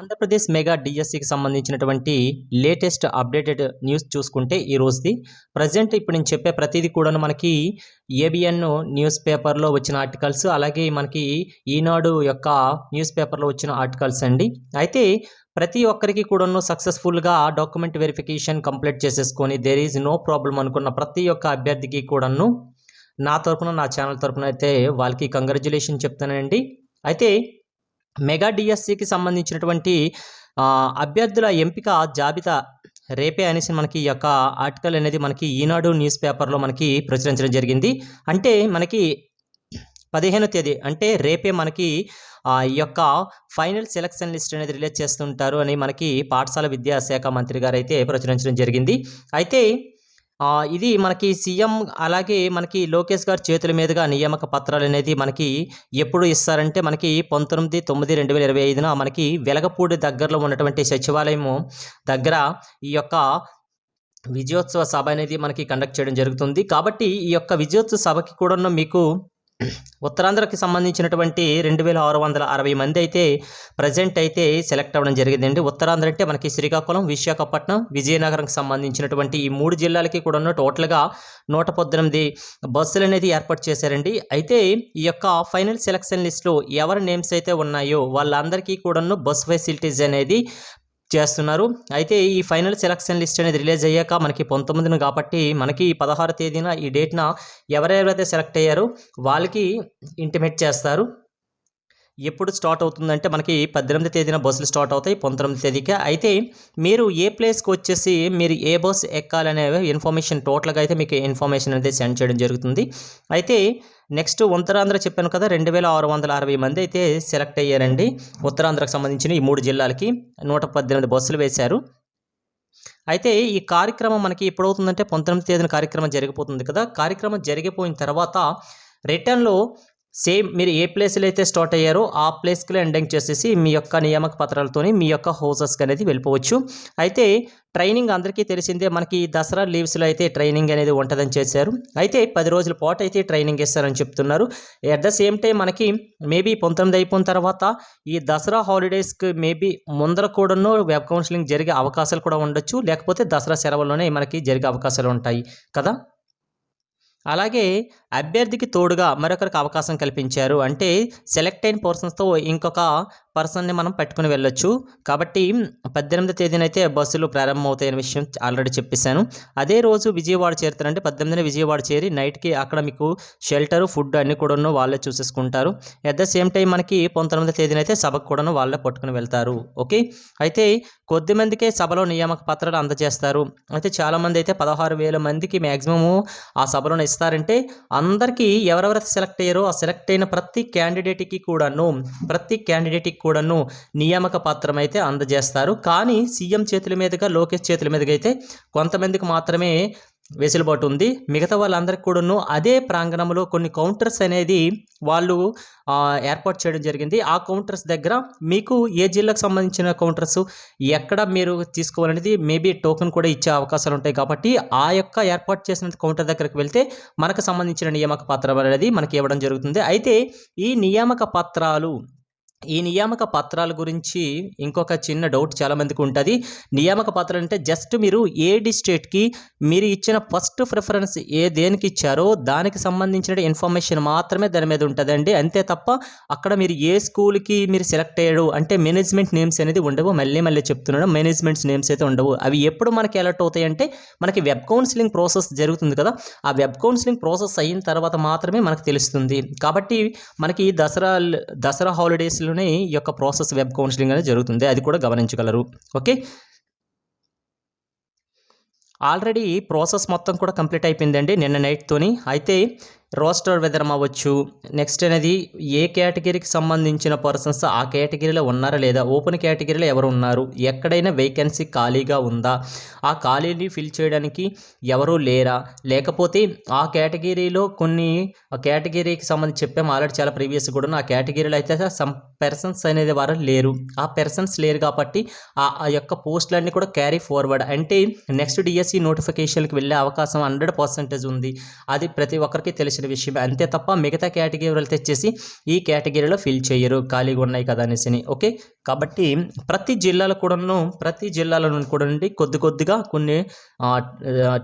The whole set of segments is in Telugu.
ఆంధ్రప్రదేశ్ మెగా డిఎస్సికి సంబంధించినటువంటి లేటెస్ట్ అప్డేటెడ్ న్యూస్ చూసుకుంటే ఈ రోజుది. ప్రజెంట్ ఇప్పుడు నేను చెప్పే ప్రతిదీ కూడాను మనకి ఏబిఎన్ న్యూస్ పేపర్లో వచ్చిన ఆర్టికల్స్ అలాగే మనకి ఈనాడు యొక్క న్యూస్ పేపర్లో వచ్చిన ఆర్టికల్స్ అండి. అయితే ప్రతి ఒక్కరికి కూడాను సక్సెస్ఫుల్గా డాక్యుమెంట్ వెరిఫికేషన్ కంప్లీట్ చేసేసుకొని దేర్ ఈజ్ నో ప్రాబ్లం అనుకున్న ప్రతి ఒక్క అభ్యర్థికి కూడాను నా తరపున నా ఛానల్ తరపున అయితే వాళ్ళకి కంగ్రాచులేషన్ చెప్తానండి. అయితే మెగా డిఎస్సికి సంబంధించినటువంటి అభ్యర్థుల ఎంపిక జాబితా రేపే అనేసి మనకి ఈ యొక్క ఆర్టికల్ అనేది మనకి ఈనాడు న్యూస్ పేపర్లో మనకి ప్రచురించడం జరిగింది. అంటే మనకి పదిహేనో తేదీ అంటే రేపే మనకి ఈ యొక్క ఫైనల్ సెలక్షన్ లిస్ట్ అనేది రిలీజ్ చేస్తుంటారు అని మనకి పాఠశాల విద్యాశాఖ మంత్రి గారు అయితే ప్రచురించడం జరిగింది. అయితే ఇది మనకి సీఎం అలాగే మనకి లోకేష్ గారి చేతుల మీదుగా నియామక పత్రాలు అనేది మనకి ఎప్పుడు ఇస్తారంటే మనకి పంతొమ్మిది తొమ్మిది రెండు వేల ఇరవై ఐదున మనకి వెలగపూడి దగ్గరలో ఉన్నటువంటి సచివాలయము దగ్గర ఈ యొక్క విజయోత్సవ సభ అనేది మనకి కండక్ట్ చేయడం జరుగుతుంది. కాబట్టి ఈ యొక్క విజయోత్సవ సభకి కూడా మీకు ఉత్తరాంధ్రకి సంబంధించినటువంటి రెండు వేల ఆరు వందల అరవై మంది అయితే ప్రజెంట్ అయితే సెలెక్ట్ అవ్వడం జరిగిందండి. ఉత్తరాంధ్ర అంటే మనకి శ్రీకాకుళం విశాఖపట్నం విజయనగరంకి సంబంధించినటువంటి ఈ మూడు జిల్లాలకి కూడా టోటల్గా నూట పద్దెనిమిది బస్సులు అనేది ఏర్పాటు చేశారండి. అయితే ఈ యొక్క ఫైనల్ సెలక్షన్ లిస్టులో ఎవరి నేమ్స్ అయితే ఉన్నాయో వాళ్ళందరికీ కూడాను బస్ ఫెసిలిటీస్ అనేది చేస్తున్నారు. అయితే ఈ ఫైనల్ సెలక్షన్ లిస్ట్ అనేది రిలీజ్ అయ్యాక మనకి పంతొమ్మిదిన కాబట్టి మనకి పదహారు తేదీన ఈ డేట్న ఎవరెవరైతే సెలెక్ట్ అయ్యారో వాళ్ళకి ఇంటిమేట్ చేస్తారు. ఎప్పుడు స్టార్ట్ అవుతుందంటే మనకి పద్దెనిమిది తేదీన బస్సులు స్టార్ట్ అవుతాయి పంతొమ్మిది తేదీకి. అయితే మీరు ఏ ప్లేస్కి వచ్చేసి మీరు ఏ బస్ ఎక్కాలనే ఇన్ఫర్మేషన్ టోటల్గా అయితే మీకు ఇన్ఫర్మేషన్ అనేది సెండ్ చేయడం జరుగుతుంది. అయితే నెక్స్ట్ ఉత్తరాంధ్ర చెప్పాను కదా రెండు వేల ఆరు వందల అరవై మంది అయితే సెలెక్ట్ అయ్యారండి. ఉత్తరాంధ్రకు సంబంధించిన ఈ మూడు జిల్లాలకి నూట పద్దెనిమిది బస్సులు వేశారు. అయితే ఈ కార్యక్రమం మనకి ఎప్పుడవుతుందంటే పంతొమ్మిది తేదీన కార్యక్రమం జరిగిపోతుంది కదా. కార్యక్రమం జరిగిపోయిన తర్వాత రిటర్న్లో సేమ్ మీరు ఏ ప్లేస్లో అయితే స్టార్ట్ అయ్యారో ఆ ప్లేస్కి ఎండింగ్ చేసేసి మీ యొక్క నియామక పత్రాలతోని మీ యొక్క హౌసెస్కి అనేది వెళ్ళిపోవచ్చు. అయితే ట్రైనింగ్ అందరికీ తెలిసిందే మనకి ఈ దసరా లీవ్స్లో అయితే ట్రైనింగ్ అనేది ఉంటుందని చేశారు. అయితే పది రోజుల పాటు అయితే ట్రైనింగ్ ఇస్తారని చెప్తున్నారు. అట్ ద సేమ్ టైం మనకి మేబీ పంతొమ్మిది అయిపోయిన తర్వాత ఈ దసరా హాలిడేస్కి మేబీ ముందర కూడాను వెబ్ కౌన్సిలింగ్ జరిగే అవకాశాలు కూడా ఉండొచ్చు. లేకపోతే దసరా సెలవుల్లోనే మనకి జరిగే అవకాశాలు ఉంటాయి. కదా? అలాగే అభ్యర్థికి తోడుగా మరొకరికి అవకాశం కల్పించారు. అంటే సెలెక్ట్ అయిన పర్సన్స్తో ఇంకొక పర్సన్ని మనం పెట్టుకుని వెళ్ళొచ్చు. కాబట్టి పద్దెనిమిది తేదీన అయితే బస్సులు ప్రారంభమవుతాయనే విషయం ఆల్రెడీ చెప్పేశాను. అదే రోజు విజయవాడ చేరుతారంటే పద్దెనిమిదిన విజయవాడ చేరి నైట్కి అక్కడ మీకు షెల్టర్ ఫుడ్ అన్ని కూడాను వాళ్ళే చూసేసుకుంటారు. అట్ ద సేమ్ టైం మనకి పంతొమ్మిది తేదీన అయితే సభకు కూడాను వాళ్ళే పట్టుకుని వెళ్తారు. ఓకే? అయితే కొద్ది మందికే సభలో నియామక పత్రాలు అందజేస్తారు. అయితే చాలామంది అయితే పదహారు వేల మందికి మ్యాక్సిమము ఆ సభలోనే ఇస్తారంటే అందరికీ ఎవరెవరైతే సెలెక్ట్ అయ్యారో ఆ సెలెక్ట్ అయిన ప్రతి క్యాండిడేట్కి కూడాను ప్రతి క్యాండిడేట్కి కూడాను నియామక పత్రం అయితే అందజేస్తారు. కానీ సీఎం చేతుల మీదుగా లోకేష్ చేతుల మీదుగా అయితే కొంతమందికి మాత్రమే వెసులుబాటు ఉంది మిగతా వాళ్ళందరికీ కూడాను అదే ప్రాంగణంలో కొన్ని కౌంటర్స్ అనేది వాళ్ళు ఏర్పాటు చేయడం జరిగింది. ఆ కౌంటర్స్ దగ్గర మీకు ఏ జిల్లాకు సంబంధించిన కౌంటర్స్? ఎక్కడ మీరు తీసుకోవాలనేది మేబీ టోకెన్ కూడా ఇచ్చే అవకాశాలు ఉంటాయి కాబట్టి ఆ యొక్క ఏర్పాటు చేసిన కౌంటర్ దగ్గరకు వెళ్తే మనకు సంబంధించిన నియామక పత్రం అనేది మనకి ఇవ్వడం జరుగుతుంది. అయితే ఈ నియామక పత్రాలు ఈ నియామక పత్రాల గురించి ఇంకొక చిన్న డౌట్ చాలామందికి ఉంటుంది. నియామక పత్రాలు అంటే జస్ట్ మీరు ఏ డిస్ట్రిక్ట్కి మీరు ఇచ్చిన ఫస్ట్ ప్రిఫరెన్స్ ఏ దేనికి ఇచ్చారో దానికి సంబంధించిన ఇన్ఫర్మేషన్ మాత్రమే దాని మీద ఉంటుందండి. అంతే తప్ప అక్కడ మీరు ఏ స్కూల్కి మీరు సెలెక్ట్ అయ్యాడు అంటే మేనేజ్మెంట్ నేమ్స్ అనేది ఉండవు. మళ్ళీ మళ్ళీ చెప్తున్నాను మేనేజ్మెంట్స్ నేమ్స్ అయితే ఉండవు. అవి ఎప్పుడు మనకి అలర్ట్ అవుతాయి అంటే మనకి వెబ్ కౌన్సిలింగ్ ప్రాసెస్ జరుగుతుంది కదా. ఆ వెబ్ కౌన్సిలింగ్ ప్రాసెస్ అయిన తర్వాత మాత్రమే మనకు తెలుస్తుంది. కాబట్టి మనకి ఈ దసరా హాలిడేస్లో హాలిడేస్లోనే ఈ యొక్క ప్రాసెస్ వెబ్ కౌన్సిలింగ్ అనేది జరుగుతుంది. అది కూడా గమనించగలరు. ఓకే? ఆల్రెడీ ప్రాసెస్ మొత్తం కూడా కంప్లీట్ అయిపోయిందండి నిన్న నైట్తోని. అయితే రోస్టర్ వెదర్ అవ్వచ్చు నెక్స్ట్ అనేది ఏ కేటగిరీకి సంబంధించిన పర్సన్స్ ఆ కేటగిరీలో ఉన్నారా లేదా ఓపెన్ కేటగిరీలో ఎవరు ఉన్నారు? ఎక్కడైనా వేకెన్సీ ఖాళీగా ఉందా? ఆ ఖాళీని ఫిల్ చేయడానికి ఎవరు లేరా? లేకపోతే ఆ కేటగిరీలో కొన్ని ఆ కేటగిరీకి సంబంధించి చెప్పాము ఆల్రెడీ చాలా ప్రీవియస్ కూడా ఆ కేటగిరీలో అయితే సమ్ పర్సన్స్ అనేది వారు లేరు. ఆ పర్సన్స్ లేరు కాబట్టి ఆ ఆ యొక్క పోస్టులన్నీ కూడా క్యారీ ఫార్వర్డ్. అంటే నెక్స్ట్ డిఎస్సి నోటిఫికేషన్కి వెళ్ళే అవకాశం హండ్రెడ్ పర్సెంటేజ్ ఉంది. అది ప్రతి ఒక్కరికి తెలిసి తెలిసిన విషయం అంతే తప్ప మిగతా కేటగిరీలు తెచ్చేసి ఈ కేటగిరీలో ఫిల్ చేయరు. ఖాళీగా ఉన్నాయి కదా అనేసి. ఓకే? కాబట్టి ప్రతి జిల్లాలో కూడాను ప్రతి జిల్లాలో కూడా నుండి కొద్ది కొద్దిగా కొన్ని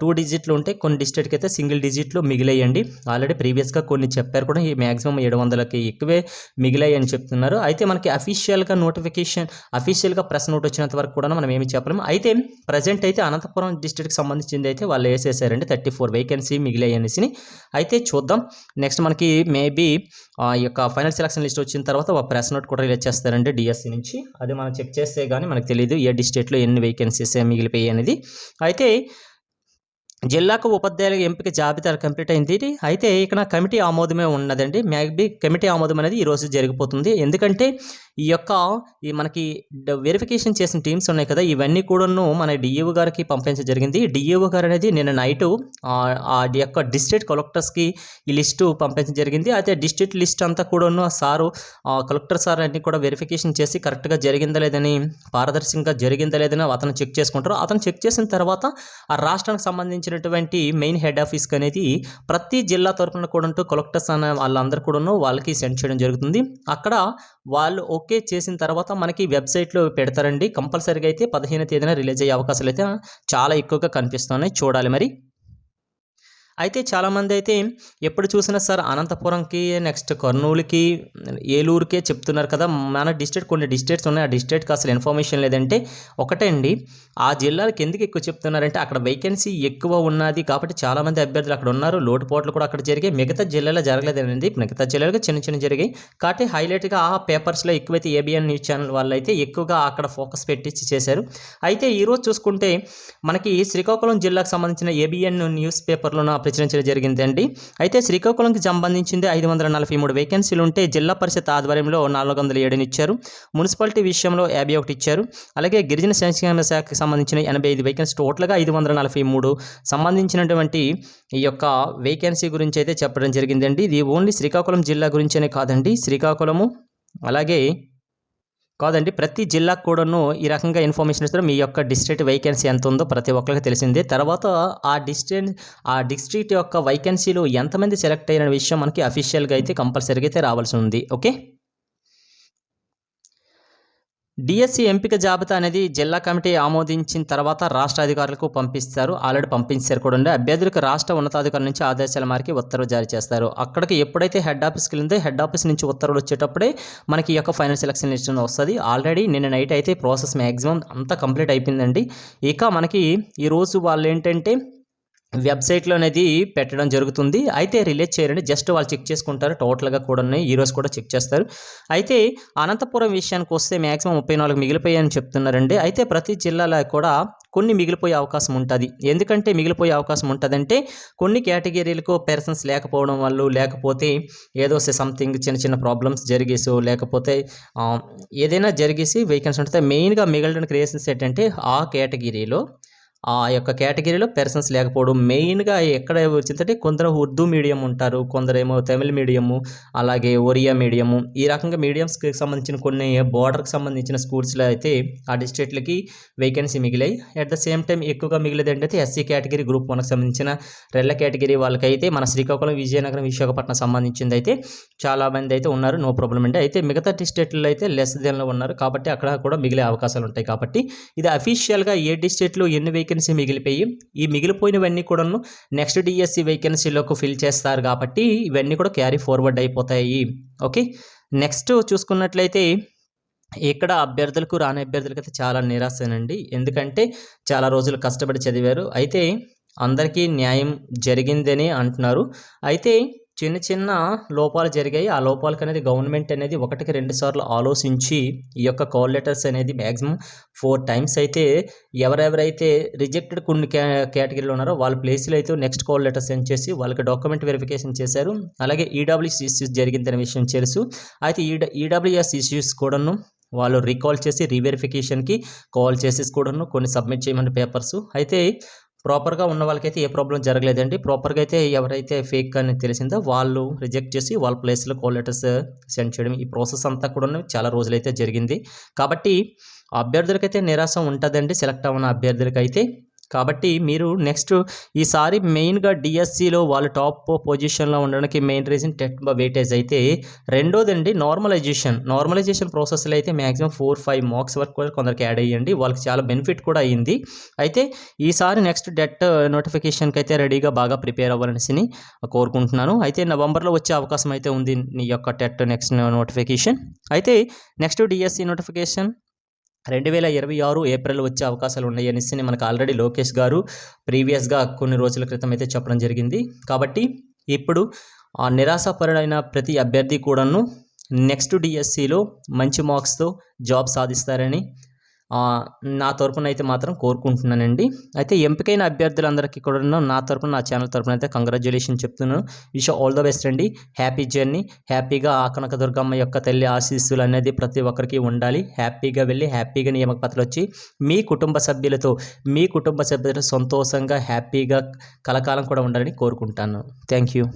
టూ డిజిట్లు ఉంటే కొన్ని డిస్ట్రిక్ట్కి అయితే సింగిల్ డిజిట్లు మిగిలేయండి. ఆల్రెడీ ప్రీవియస్గా కొన్ని చెప్పారు కూడా ఈ మ్యాక్సిమం ఏడు వందలకి ఎక్కువే మిగిలాయి అని చెప్తున్నారు. అయితే మనకి అఫీషియల్గా నోటిఫికేషన్ అఫీషియల్గా ప్రెస్ నోట్ వచ్చినంత వరకు కూడా మనం ఏమి చెప్పలేము అయితే ప్రజెంట్ అయితే అనంతపురం డిస్ట్రిక్ట్కి సంబంధించింది అయితే వాళ్ళు వేసేసారండి. థర్టీ ఫోర్ వేకెన్సీ మిగిలాయి అనేసి అయితే చూద్దాం చూద్దాం. నెక్స్ట్ మనకి మేబీ ఈ యొక్క ఫైనల్ సెలక్షన్ లిస్ట్ వచ్చిన తర్వాత ఒక ప్రెస్ నోట్ కూడా రిలీజ్ చేస్తారండి డిఎస్సి నుంచి. అది మనం చెక్ చేస్తే కానీ మనకు తెలియదు ఏ డిస్ట్రిక్ట్లో ఎన్ని వేకెన్సీస్ మిగిలిపోయాయి అనేది. అయితే జిల్లాకు ఉపాధ్యాయుల ఎంపిక జాబితా కంప్లీట్ అయింది. అయితే ఇక్కడ కమిటీ ఆమోదమే ఉన్నదండి. మ్యాగ్బీ కమిటీ ఆమోదం అనేది ఈరోజు జరిగిపోతుంది. ఎందుకంటే ఈ యొక్క ఈ మనకి వెరిఫికేషన్ చేసిన టీమ్స్ ఉన్నాయి కదా. ఇవన్నీ కూడాను మన డిఈఓ గారికి పంపించడం జరిగింది. డిఈఓ గారు అనేది నిన్న నైటు ఆ యొక్క డిస్ట్రిక్ట్ కలెక్టర్స్కి ఈ లిస్టు పంపించడం జరిగింది. అయితే డిస్ట్రిక్ట్ లిస్ట్ అంతా కూడాను ఆ సారు కలెక్టర్ సార్ అన్ని కూడా వెరిఫికేషన్ చేసి కరెక్ట్గా జరిగిందా లేదని పారదర్శకంగా జరిగిందా లేదని అతను చెక్ చేసుకుంటారు. అతను చెక్ చేసిన తర్వాత ఆ రాష్ట్రానికి సంబంధించిన సంబంధించినటువంటి మెయిన్ హెడ్ ఆఫీస్కి అనేది ప్రతి జిల్లా తరఫున కూడా కలెక్టర్స్ అనే వాళ్ళందరూ కూడాను వాళ్ళకి సెండ్ చేయడం జరుగుతుంది. అక్కడ వాళ్ళు ఓకే చేసిన తర్వాత మనకి వెబ్సైట్లో పెడతారండి. కంపల్సరీగా అయితే పదిహేను తేదీన రిలీజ్ అయ్యే అవకాశాలు అయితే చాలా ఎక్కువగా కనిపిస్తున్నాయి. చూడాలి మరి. అయితే చాలామంది అయితే ఎప్పుడు చూసినా సార్ అనంతపురంకి నెక్స్ట్ కర్నూలుకి ఏలూరుకే చెప్తున్నారు కదా. మన డిస్ట్రిక్ట్ కొన్ని డిస్ట్రిక్ట్స్ ఉన్నాయి. ఆ డిస్ట్రిక్ట్కి అసలు ఇన్ఫర్మేషన్ లేదంటే ఒకటే అండి. ఆ జిల్లాలకు ఎందుకు ఎక్కువ చెప్తున్నారంటే అక్కడ వేకెన్సీ ఎక్కువ ఉన్నది కాబట్టి చాలామంది అభ్యర్థులు అక్కడ ఉన్నారు. లోటుపోట్లు కూడా అక్కడ జరిగాయి. మిగతా జిల్లాలో జరగలేదండి. మిగతా జిల్లాలకు చిన్న చిన్న జరిగాయి. కాబట్టి హైలైట్గా ఆ పేపర్స్లో ఎక్కువైతే ఏబిఎన్ న్యూస్ ఛానల్ వాళ్ళు అయితే ఎక్కువగా అక్కడ ఫోకస్ పెట్టించి చేశారు. అయితే ఈరోజు చూసుకుంటే మనకి శ్రీకాకుళం జిల్లాకు సంబంధించిన ఏబిఎన్ న్యూస్ పేపర్లో ప్రచురించడం జరిగిందండి. అయితే శ్రీకాకుళంకి సంబంధించింది ఐదు వందల నలభై మూడు వేకెన్సీలు ఉంటే జిల్లా పరిషత్ ఆధ్వర్యంలో నాలుగు వందల ఏడుని ఇచ్చారు. మున్సిపాలిటీ విషయంలో యాభై ఒకటి ఇచ్చారు. అలాగే గిరిజన సంక్షేమ శాఖకి సంబంధించిన ఎనభై ఐదు వేకెన్సీ టోటల్గా ఐదు వందల నలభై మూడు. సంబంధించినటువంటి ఈ యొక్క వేకెన్సీ గురించి అయితే చెప్పడం జరిగిందండి. ఇది ఓన్లీ శ్రీకాకుళం జిల్లా గురించేనే కాదండి. శ్రీకాకుళము అలాగే కాదండి ప్రతి జిల్లాకు కూడాను ఈ రకంగా ఇన్ఫర్మేషన్ ఇస్తారు. మీ యొక్క డిస్ట్రిక్ట్ వేకెన్సీ ఎంత ఉందో ప్రతి ఒక్కరికి తెలిసిందే. తర్వాత ఆ డిస్ట్రిక్ట్ ఆ డిస్ట్రిక్ట్ యొక్క వైకెన్సీలు ఎంతమంది సెలెక్ట్ అయిన విషయం మనకి అఫీషియల్గా అయితే కంపల్సరీగా అయితే రావాల్సి ఉంది. ఓకే? డిఎస్సి ఎంపిక జాబితా అనేది జిల్లా కమిటీ ఆమోదించిన తర్వాత రాష్ట్ర అధికారులకు పంపిస్తారు. ఆల్రెడీ పంపించారు కూడా ఉండే అభ్యర్థులకు రాష్ట్ర ఉన్నతాధికారుల నుంచి ఆదేశాల మేరకు ఉత్తర్వులు జారీ చేస్తారు. అక్కడికి ఎప్పుడైతే హెడ్ ఆఫీస్కి వెళ్ళిందో హెడ్ ఆఫీస్ నుంచి ఉత్తర్వులు వచ్చేటప్పుడే మనకి ఈ యొక్క ఫైనల్ సెలక్షన్ లిస్ట్ వస్తుంది. ఆల్రెడీ నిన్న నైట్ అయితే ప్రాసెస్ మ్యాక్సిమం అంతా కంప్లీట్ అయిపోయిందండి. ఇక మనకి ఈరోజు వాళ్ళు ఏంటంటే వెబ్సైట్లో అనేది పెట్టడం జరుగుతుంది. అయితే రిలీజ్ చేయరండి జస్ట్ వాళ్ళు చెక్ చేసుకుంటారు. టోటల్గా కూడా ఉన్నాయి. ఈరోజు కూడా చెక్ చేస్తారు. అయితే అనంతపురం విషయానికి వస్తే మ్యాక్సిమం ముప్పై నాలుగు మిగిలిపోయాయని చెప్తున్నారండి. అయితే ప్రతి జిల్లాలో కూడా కొన్ని మిగిలిపోయే అవకాశం ఉంటుంది. ఎందుకంటే మిగిలిపోయే అవకాశం ఉంటుందంటే కొన్ని కేటగిరీలకు పర్సన్స్ లేకపోవడం వల్ల లేకపోతే ఏదో సంథింగ్ చిన్న చిన్న ప్రాబ్లమ్స్ జరిగేసో లేకపోతే ఏదైనా జరిగేసి వేకెన్సీ ఉంటుంది మెయిన్గా మిగలడానికి రీజన్స్ ఏంటంటే ఆ కేటగిరీలో ఆ యొక్క కేటగిరీలో పర్సన్స్ లేకపోవడం. మెయిన్గా ఎక్కడ వచ్చిందంటే కొందరు ఉర్దూ మీడియం ఉంటారు కొందరేమో తమిళ మీడియము అలాగే ఒరియా మీడియము. ఈ రకంగా మీడియంస్కి సంబంధించిన కొన్ని బోర్డర్కి సంబంధించిన స్కూల్స్లో అయితే ఆ డిస్ట్రిక్ట్లకి వేకెన్సీ మిగిలాయి. అట్ ద సేమ్ టైం ఎక్కువగా మిగిలేదు ఏంటంటే ఎస్సీ కేటగిరీ గ్రూప్ వన్కి సంబంధించిన రెల్ల కేటగిరీ వాళ్ళకైతే మన శ్రీకాకుళం విజయనగరం విశాఖపట్నం సంబంధించింది అయితే చాలా మంది అయితే ఉన్నారు. నో ప్రాబ్లం అండి. అయితే మిగతా డిస్ట్రిక్ట్లో అయితే లెస్ దెన్లో ఉన్నారు. కాబట్టి అక్కడ కూడా మిగిలే అవకాశాలు ఉంటాయి. కాబట్టి ఇది అఫీషియల్గా ఏ డిస్ట్రిక్ట్లో ఎన్ని వెహికల్ వేకెన్సీ మిగిలిపోయి ఈ మిగిలిపోయినవన్నీ కూడాను నెక్స్ట్ డిఎస్సి వేకెన్సీలోకి ఫిల్ చేస్తారు కాబట్టి ఇవన్నీ కూడా క్యారీ ఫార్వర్డ్ అయిపోతాయి. ఓకే నెక్స్ట్ చూసుకున్నట్లయితే ఇక్కడ అభ్యర్థులకు రాని అభ్యర్థులకు అయితే చాలా నిరాశనండి. ఎందుకంటే చాలా రోజులు కష్టపడి చదివారు. అయితే అందరికీ న్యాయం జరిగిందని అంటున్నారు. అయితే చిన్న చిన్న లోపాలు జరిగాయి. ఆ లోపాలకు అనేది గవర్నమెంట్ అనేది ఒకటికి రెండు సార్లు ఆలోచించి ఈ యొక్క కాల్ లెటర్స్ అనేది మ్యాక్సిమం ఫోర్ టైమ్స్ అయితే ఎవరెవరైతే రిజెక్టెడ్ కొన్ని కేటగిరీలో ఉన్నారో వాళ్ళ ప్లేస్లో అయితే నెక్స్ట్ కాల్ లెటర్ సెండ్ చేసి వాళ్ళకి డాక్యుమెంట్ వెరిఫికేషన్ చేశారు. అలాగే ఈడబ్ల్యూఎస్ ఇష్యూస్ జరిగిందనే విషయం తెలుసు. అయితే ఈ ఈడబ్ల్యూఎస్ ఇష్యూస్ కూడాను వాళ్ళు రీకాల్ చేసి రీవెరిఫికేషన్కి కాల్ చేసేసి కూడాను కొన్ని సబ్మిట్ చేయమని పేపర్స్ అయితే ప్రాపర్గా ఉన్న వాళ్ళకైతే ఏ ప్రాబ్లం జరగలేదండి. ప్రాపర్గా అయితే ఎవరైతే ఫేక్ అని తెలిసిందో వాళ్ళు రిజెక్ట్ చేసి వాళ్ళ ప్లేస్లో కాల్ లెటర్స్ సెండ్ చేయడం ఈ ప్రాసెస్ అంతా కూడా చాలా రోజులైతే జరిగింది. కాబట్టి అభ్యర్థులకైతే నిరాశ ఉంటుందండి. సెలెక్ట్ అవ్వన అభ్యర్థులకైతే కాబట్టి మీరు నెక్స్ట్ ఈసారి మెయిన్గా డిఎస్సిలో వాళ్ళు టాప్ పొజిషన్లో ఉండడానికి మెయిన్ రీజన్ టెట్ వెయిటేజ్ అయితే రెండోదండి నార్మలైజేషన్ నార్మలైజేషన్ ప్రాసెస్లో అయితే మ్యాక్సిమం ఫోర్ ఫైవ్ మార్క్స్ వరకు కూడా కొందరికి యాడ్ అయ్యండి. వాళ్ళకి చాలా బెనిఫిట్ కూడా అయ్యింది. అయితే ఈసారి నెక్స్ట్ డెట్ నోటిఫికేషన్కి అయితే రెడీగా బాగా ప్రిపేర్ అవ్వాలనేసి కోరుకుంటున్నాను. అయితే నవంబర్లో వచ్చే అవకాశం అయితే ఉంది నీ యొక్క టెట్ నెక్స్ట్ నోటిఫికేషన్ అయితే నెక్స్ట్ డిఎస్సి నోటిఫికేషన్ రెండు వేల ఇరవై ఆరు ఏప్రిల్ వచ్చే అవకాశాలు ఉన్నాయి అనేసి మనకు ఆల్రెడీ లోకేష్ గారు ప్రీవియస్గా కొన్ని రోజుల క్రితం అయితే చెప్పడం జరిగింది. కాబట్టి ఇప్పుడు ఆ నిరాశపరుడైన ప్రతి అభ్యర్థి కూడాను నెక్స్ట్ డిఎస్సిలో మంచి మార్క్స్తో జాబ్ సాధిస్తారని నా తరపున అయితే మాత్రం కోరుకుంటున్నానండి. అయితే ఎంపికైన అభ్యర్థులందరికీ కూడా నా తరపున నా ఛానల్ తరపున అయితే కంగ్రాచులేషన్ చెప్తున్నాను. విష్ ఆల్ ద బెస్ట్ అండి. Happy journey. హ్యాపీగా ఆ కనకదుర్గమ్మ యొక్క తల్లి ఆశీస్సులు అనేది ప్రతి ఒక్కరికి ఉండాలి. హ్యాపీగా వెళ్ళి హ్యాపీగా నియామక పత్రాలు వచ్చి మీ కుటుంబ సభ్యులతో మీ కుటుంబ సభ్యులతో సంతోషంగా హ్యాపీగా కలకాలం కూడా ఉండాలని కోరుకుంటాను. Thank you.